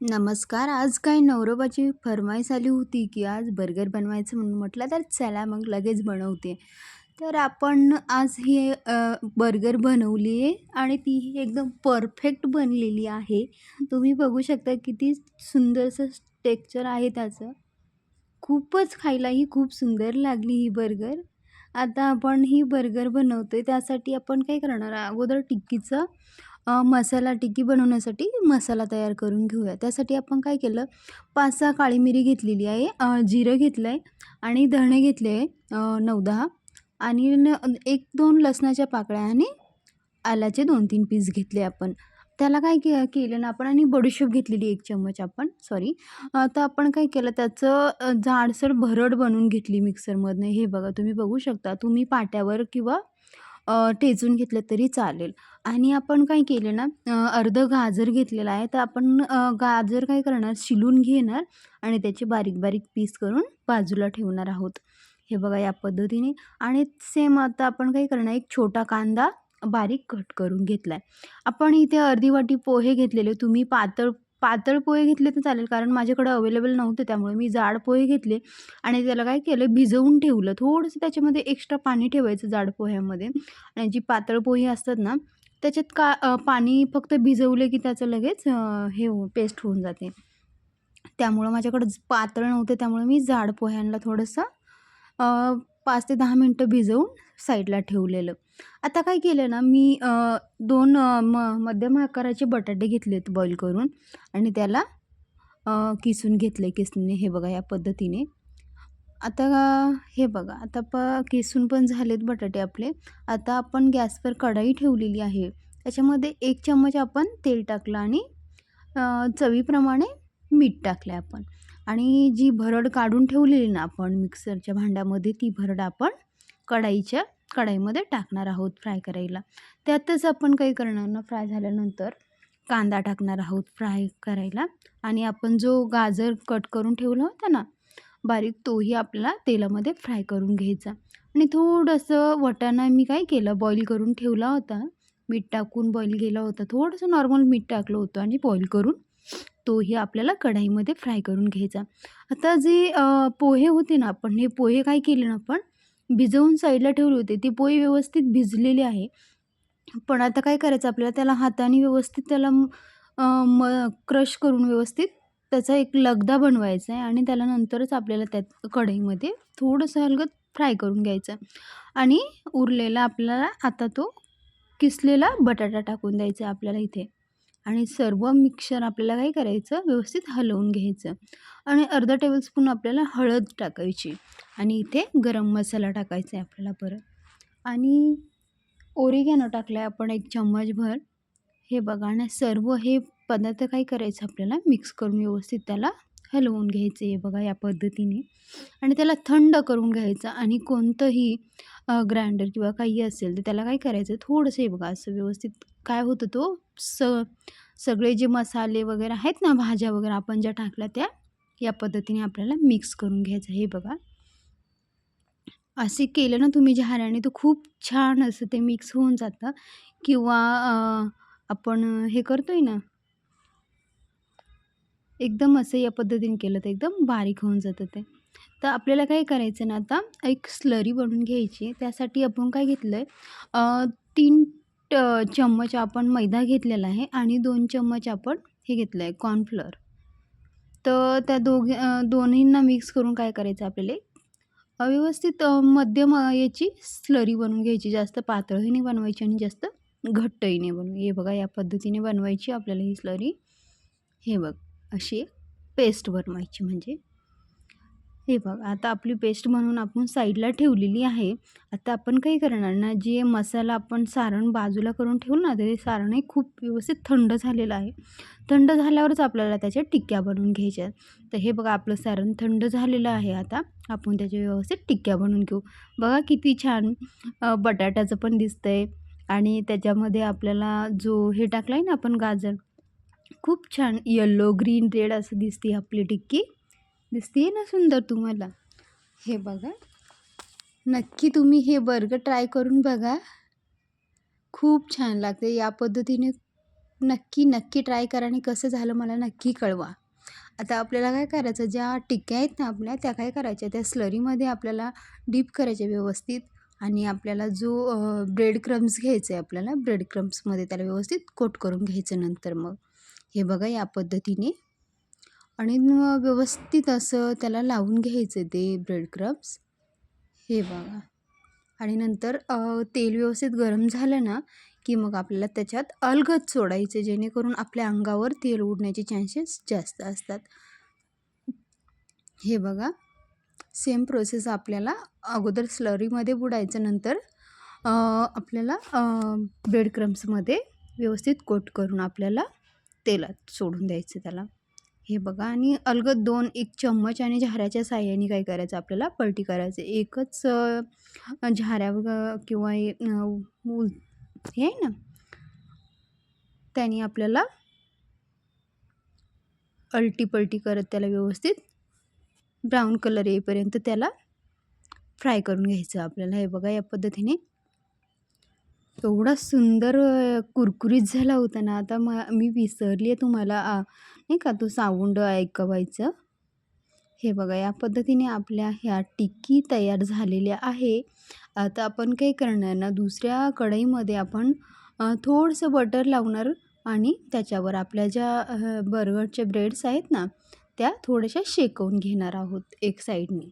नमस्कार. आज काय नवरोबाची फरमाईश आली होती की आज बर्गर बनवायचं म्हणून म्हटलं तर चला मग लगेच बनवते. तर आपण आज हे बर्गर बनवली आहे आणि ती ही एकदम परफेक्ट बनलेली आहे. तुम्ही बघू शकता किती सुंदरसं टेक्चर आहे त्याचं. खूपच खायलाही खूप सुंदर लागली ही बर्गर. आता आपण ही बर्गर बनवतो आहे त्यासाठी आपण काय करणार अगोदर टिक्कीचं मसाला टिक्की बनवण्यासाठी मसाला तयार करून घेऊया. त्यासाठी आपण काय केलं पाच सहा काळी मिरी घेतलेली आहे जिरं घेतलं आहे आणि धणे घेतले आहे नऊ दहा आणि न एक दोन लसणाच्या पाकळ्या आणि आल्याचे दोन तीन पीस घेतले आपण. त्याला काय के केलं ना आपण आणि बडीशेप घेतलेली एक चम्मच आपण सॉरी तर आपण काय केलं त्याचं जाडसर भरड बनवून घेतली मिक्सरमधनं. हे बघा तुम्ही बघू शकता. तुम्ही पाट्यावर किंवा ठेचून घेतलं तरी चालेल. आणि आपण काय केलं ना अर्ध अर्धं गाजर घेतलेलं आहे. तर आपण गाजर काय करणार? शिलून घेणार आणि त्याचे बारीक बारीक पीस करून बाजूला ठेवणार आहोत. हे बघा या पद्धतीने. आणि सेम आता आपण काय करणार? एक छोटा कांदा बारीक कट करून घेतला आहे आपण इथे अर्धी वाटी पोहे घेतलेले. तुम्ही पातळ पातळ पोहे घेतले तर चालेल कारण माझ्याकडे अवेलेबल नव्हते त्यामुळे मी जाड पोहे घेतले आणि त्याला काय केलं भिजवून ठेवलं. थोडंसं त्याच्यामध्ये एक्स्ट्रा पाणी ठेवायचं जाड पोह्यामध्ये. आणि जी पातळ पोहे असतात ना त्याच्यात का पाणी फक्त भिजवले की त्याचं लगेच हे हो पेस्ट होऊन जाते. त्यामुळं माझ्याकडं पातळ नव्हते त्यामुळे मी जाड पोह्यांना थोडंसं पाच ते दहा मिनटं भिजवून साईडला ठेवलेलं. आता काय केलं ना मी दोन म मध्यम आकाराचे बटाटे घेतलेत बॉईल करून आणि त्याला किसून घेतले किसणीने हे बघा या पद्धतीने. आता हे बघा आता प किसून पण झालेत बटाटे आपले. आता आपण गॅसवर कढाई ठेवलेली आहे. त्याच्यामध्ये एक चम्मच आपण तेल टाकलं आणि चवीप्रमाणे मीठ टाकलं आपण आणि जी भरड काढून ठेवलेली ना आपण मिक्सरच्या भांड्यामध्ये ती भरड आपण कढाईच्या कढाईमध्ये टाकणार आहोत फ्राय करायला. त्यातच आपण काही करणार ना फ्राय झाल्यानंतर कांदा टाकणार आहोत फ्राय करायला आणि आपण जो गाजर कट करून ठेवला होता ना बारीक तोही आपला तेलामध्ये फ्राय करून घ्यायचा आणि थोडंसं वटाणा मी काय केलं बॉईल करून ठेवला होता. मीठ टाकून बॉईल केला होता. थोडंसं नॉर्मल मीठ टाकलं होतं आणि बॉईल करून तोही आपल्याला कढाईमध्ये फ्राय करून घ्यायचा. आता जे पोहे होते ना आपण हे पोहे काय केले ना आपण भिजवून साईडला ठेवले होते. ते पोहे व्यवस्थित भिजलेले आहे. पण आता काय करायचं आपल्याला त्याला हाताने व्यवस्थित त्याला म क्रश करून व्यवस्थित त्याचा एक लगदा बनवायचा आहे आणि त्याला नंतरच आपल्याला त्यात कढईमध्ये थोडंसं हलगत फ्राय करून घ्यायचं आणि उरलेला आपल्याला आता तो किसलेला बटाटा टाकून द्यायचा आहे आपल्याला इथे आणि सर्व मिक्सर आपल्याला काय करायचं? व्यवस्थित हलवून घ्यायचं. आणि अर्धा टेबलस्पून आपल्याला हळद टाकायची. आणि इथे गरम मसाला टाकायचा आहे आपल्याला परत. आणि ओरिगॅनो टाकला आहे आपण एक चम्मचभर. हे बघा आणि सर्व हे पदार्थ काय करायचं आपल्याला? मिक्स करून व्यवस्थित त्याला हलवून घ्यायचं आहे बघा या पद्धतीने. आणि त्याला थंड करून घ्यायचं आणि कोणतंही ग्राइंडर किंवा काही असेल तर त्याला काय करायचं? थोडंसं हे बघा असं व्यवस्थित काय होतं तो? स सगळे जे मसाले वगैरे आहेत ना भाज्या वगैरे आपण ज्या टाकल्या त्या या पद्धतीने आपल्याला मिक्स करून घ्यायचं. हे बघा. असे केलं ना तुम्ही झाऱ्याने तर खूप छान असं ते मिक्स होऊन जातं. किंवा आपण हे करतोय ना एकदम असं या पद्धतीने केलं तर एकदम बारीक होऊन जातं ते. तर आपल्याला काय करायचं ना आता एक स्लरी बनवून घ्यायची. त्यासाठी आपण काय घेतलं आहे तीन ट चम्मच आपण मैदा घेतलेला आहे आणि दोन चम्मच आपण हे घेतलं आहे कॉर्नफ्लोअर तर त्या दोघे दोन्हींना मिक्स करून काय करायचं आपल्याला? एक मध्यम याची स्लरी बनवून घ्यायची. जास्त पातळही नाही बनवायची आणि जास्त घट्टही नाही बनवायची. हे बघा या पद्धतीने बनवायची आपल्याला ही स्लरी हे बघ अशी पेस्ट बनवायची म्हणजे. हे बघ आता आपली पेस्ट बनवून आपण साईडला ठेवलेली आहे. आता आपण काही करणार ना जे मसाला आपण सारण बाजूला करून ठेवू ना ते सारणही खूप व्यवस्थित थंड झालेलं आहे. थंड झाल्यावरच आपल्याला त्याच्या टिक्क्या बनवून घ्यायच्या आहेत. तर हे बघा आपलं सारण थंड झालेलं आहे आता. आपण त्याच्या व्यवस्थित टिक्क्या बनवून घेऊ. बघा किती छान बटाट्याचं पण दिसतंय. आणि त्याच्यामध्ये आपल्याला जो हे टाकला आहे ना आपण गाजर खूप छान येल्लो ग्रीन रेड असं दिसते आपली टिक्की. दिसते ना सुंदर तुम्हाला? हे बघा. नक्की तुम्ही हे बर्गर ट्राय करून बघा. खूप छान लागते या पद्धतीने नक्की नक्की ट्राय करा आणि कसं झालं मला नक्की कळवा. आता आपल्याला काय करायचं? ज्या टिक्क्या आहेत ना आपल्या त्या काय करायच्या? त्या स्लरीमध्ये आपल्याला डीप करायच्या व्यवस्थित आणि आपल्याला जो ब्रेड क्रम्स घ्यायचे आहे आपल्याला ब्रेड क्रम्समध्ये त्याला व्यवस्थित कोट करून घ्यायचं नंतर मग. हे बघा या पद्धतीने. आणि व्यवस्थित असं त्याला लावून घ्यायचं ते ब्रेड क्रम्स हे बघा. आणि नंतर तेल व्यवस्थित गरम झालं ना की मग आपल्याला त्याच्यात अलगद सोडायचे जेणेकरून आपल्या अंगावर तेल उडण्याचे चान्सेस जास्त असतात. हे बघा. सेम प्रोसेस आपल्याला अगोदर स्लरीमध्ये बुडायचं नंतर आपल्याला ब्रेड क्रम्समध्ये व्यवस्थित कोट करून आपल्याला तेलात सोडून द्यायचं त्याला. हे बघा आणि अलगद दोन एक चम्मच आणि झाऱ्याच्या साह्याने काय करायचं आपल्याला? पलटी करायचं. एकच झाऱ्या किंवा मूल हे आहे ना? त्याने आपल्याला अलटी पलटी करत त्याला व्यवस्थित ब्राऊन कलर येईपर्यंत त्याला फ्राय करून घ्यायचं आपल्याला. हे बघा या पद्धतीने एवढा सुंदर कुरकुरीत झाला होता ना आता म मी विसरली आहे तुम्हाला नाही का तो साऊंड ऐकवायचं. हे बघा या पद्धतीने आपल्या ह्या टिक्की तयार झालेल्या आहे. आता आपण काय करणार ना दुसऱ्या कढईमध्ये आपण थोडंसं बटर लावणार आणि त्याच्यावर आपल्या ज्या बर्गरच्या ब्रेड्स आहेत ना त्या थोड्याशा शेकवून घेणार आहोत एक साईडने.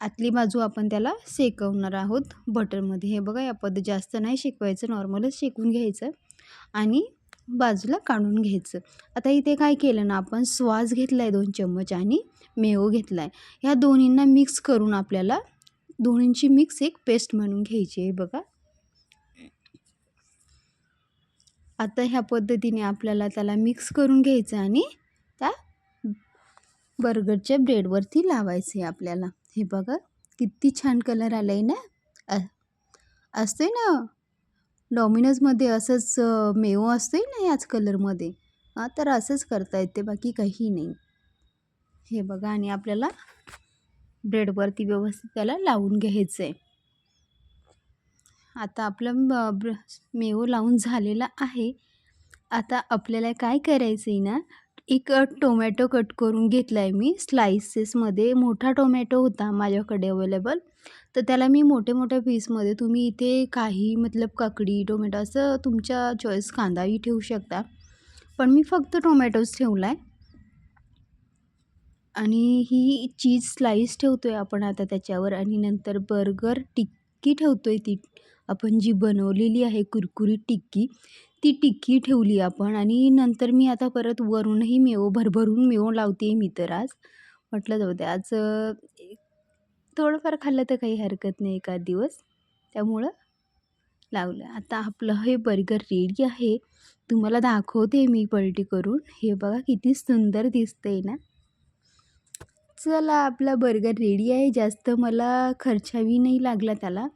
आतली बाजू आपण त्याला शेकवणार आहोत बटरमध्ये. हे बघा या पद्धत जास्त नाही शेकवायचं नॉर्मलच शेकून घ्यायचं आणि बाजूला काढून घ्यायचं. आता इथे काय केलं ना आपण श्वास घेतला आहे दोन चम्मच आणि मेवो घेतला आहे ह्या दोन्हींना मिक्स करून आपल्याला दोन्हींची मिक्स एक पेस्ट म्हणून घ्यायची आहे बघा. आता ह्या पद्धतीने आपल्याला त्याला मिक्स करून घ्यायचं आणि बर्गरच्या ब्रेडवरती लावायचं आहे आपल्याला. हे बघा किती छान कलर आला आहे ना असते ना? डॉमिनोजमध्ये असंच मेवो असते ना याच कलरमध्ये? हां तर असंच करता येते बाकी काही नाही. हे बघा आणि आपल्याला ब्रेडवरती व्यवस्थित त्याला लावून घ्यायचं आहे आता आपलं ब्र मेवो लावून झालेला आहे. आता आपल्याला काय करायचं आहे ना? एक टोमॅटो कट करून घेतला आहे मी स्लाइसेसमध्ये मोठा टोमॅटो होता माझ्याकडे अवेलेबल तर त्याला मी मोठे मोठ्या पीसमध्ये तुम्ही इथे काही मतलब काकडी टोमॅटो असं तुमच्या चॉईस कांदाही ठेवू शकता. पण मी फक्त टोमॅटोच ठेवला आहे आणि ही चीज स्लाईस ठेवतो आहे आपण आता त्याच्यावर आणि नंतर बर्गर टिक्की ठेवतो आहे ती. आपण जी बनवलेली आहे कुरकुरीत टिक्की ती टिक्की ठेवली आपण आणि नंतर मी आता परत वरूनही मेवो भरभरून मेवो लावते मी तर आज. म्हटलं जाऊ दे आज थोडंफार खाल्लं तर काही हरकत नाही एका दिवस. त्यामुळं लावलं. आता आपलं हे बर्गर रेडी आहे. तुम्हाला दाखवते मी पलटी करून. हे बघा किती सुंदर दिसतंय ना. चला आपला बर्गर रेडी आहे. जास्त मला खर्चावी नाही लागला त्याला.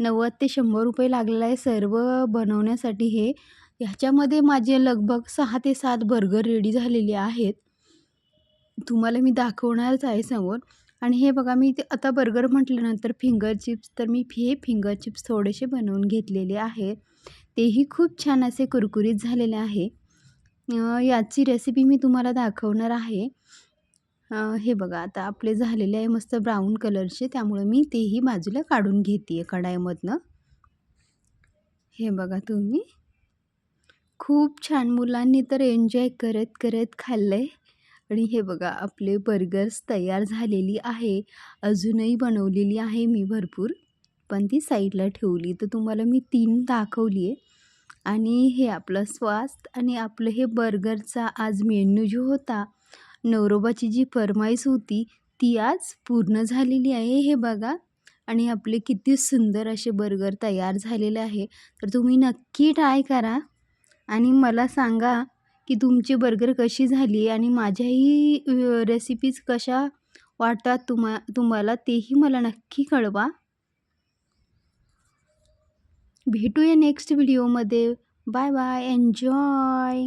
नव्वद ते शंभर रुपये लागलेला आहे सर्व बनवण्यासाठी हे. ह्याच्यामध्ये माझे लगभग सहा ते सात बर्गर रेडी झालेले आहेत. तुम्हाला मी दाखवणारच आहे समोर. आणि हे बघा मी ते आता बर्गर म्हटल्यानंतर फिंगर चिप्स तर मी हे फिंगर चिप्स थोडेसे बनवून घेतलेले आहेत तेही खूप छान असे कुरकुरीत झालेले आहे. याची रेसिपी मी तुम्हाला दाखवणार आहे. हे बघा आता आपले झालेले आहे मस्त ब्राऊन कलरचे त्यामुळे मी तेही बाजूला काढून घेते आहे कढाईमधनं. हे बघा तुम्ही. खूप छान मुलांनी तर एन्जॉय करत करत खाल्लं आहे आणि हे बघा आपले बर्गर्स तयार झालेली आहे. अजूनही बनवलेली आहे मी भरपूर पण ती साईडला ठेवली. तर तुम्हाला मी तीन दाखवली आहे. आणि हे आपलं स्वास्त आणि आपलं हे बर्गरचा आज मेन्यू जो होता नवरोबाची जी फरमाईश होती ती आज पूर्ण झालेली आहे हे बघा. आणि आपले किती सुंदर असे बर्गर तयार झालेले आहे. तर तुम्ही नक्की ट्राय करा. आणि मला सांगा की तुमची बर्गर कशी झाली आणि माझ्याही रेसिपीज कशा वाटतात तुम्हा तुम्हाला तेही मला नक्की कळवा. भेटूया नेक्स्ट व्हिडिओमध्ये बाय बाय एन्जॉय